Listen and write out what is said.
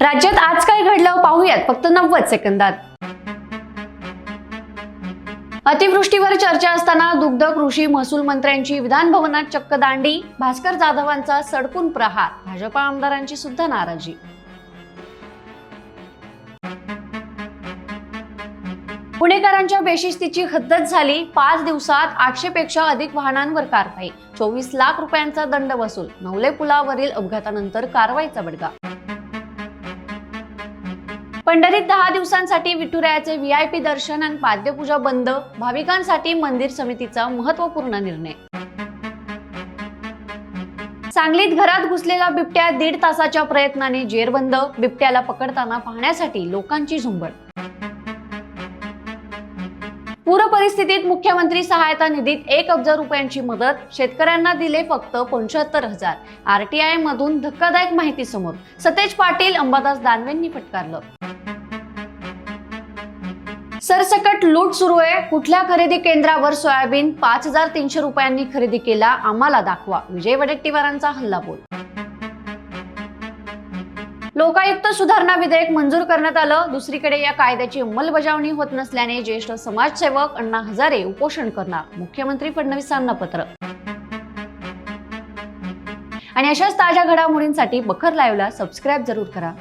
राज्यात आज काय घडलं पाहूयात. फक्त नव्वद सेकंदात. अतिवृष्टीवर चर्चा असताना दुग्ध कृषी महसूल मंत्र्यांची विधान भवनात चक्क दांडी. भास्कर जाधवांचा सडकून प्रहार. भाजपा आमदारांची सुद्धा नाराजी. पुणेकरांच्या बेशिस्तीची हद्दच झाली. पाच दिवसात आठशे पेक्षा अधिक वाहनांवर कारवाई. चोवीस लाख रुपयांचा दंड वसूल. नवले पुलावरील अपघातानंतर कारवाईचा बडगा. पंढरीत दहा दिवसांसाठी विठुरायाचे व्हीआयपी दर्शन आणि पाद्यपूजा बंद भाविकांसाठी मंदिर समितीचा महत्त्वपूर्ण निर्णय. सांगलीत घरात घुसलेला बिबट्या दीड तासाच्या प्रयत्नाने जेरबंद बिबट्याला पकडताना पाहण्यासाठी लोकांची झुंबड. पूर परिस्थितीत मुख्यमंत्री सहायता निधीत एक अब्ज रुपयांची मदत शेतकऱ्यांना दिले फक्त पंच्याहत्तर हजार. आरटीआय मधून धक्कादायक माहिती समोर. सतेज पाटील अंबादास दानवेंनी फटकारलं. सरसकट लूट सुरू आहे. कुठल्या खरेदी केंद्रावर सोयाबीन? पाच हजार तीनशे रुपयांनी खरेदी केला आम्हाला दाखवा. विजय वडेट्टीवारांचा हल्ला बोल. लोकायुक्त सुधारणा विधेयक मंजूर करण्यात आलं. दुसरीकडे या कायद्याची अंमलबजावणी होत नसल्याने ज्येष्ठ समाजसेवक अण्णा हजारे उपोषण करणार. मुख्यमंत्री फडणवीसांना पत्र. आणि अशाच ताज्या घडामोडींसाठी बखर लाईव्हला सबस्क्राईब जरूर करा.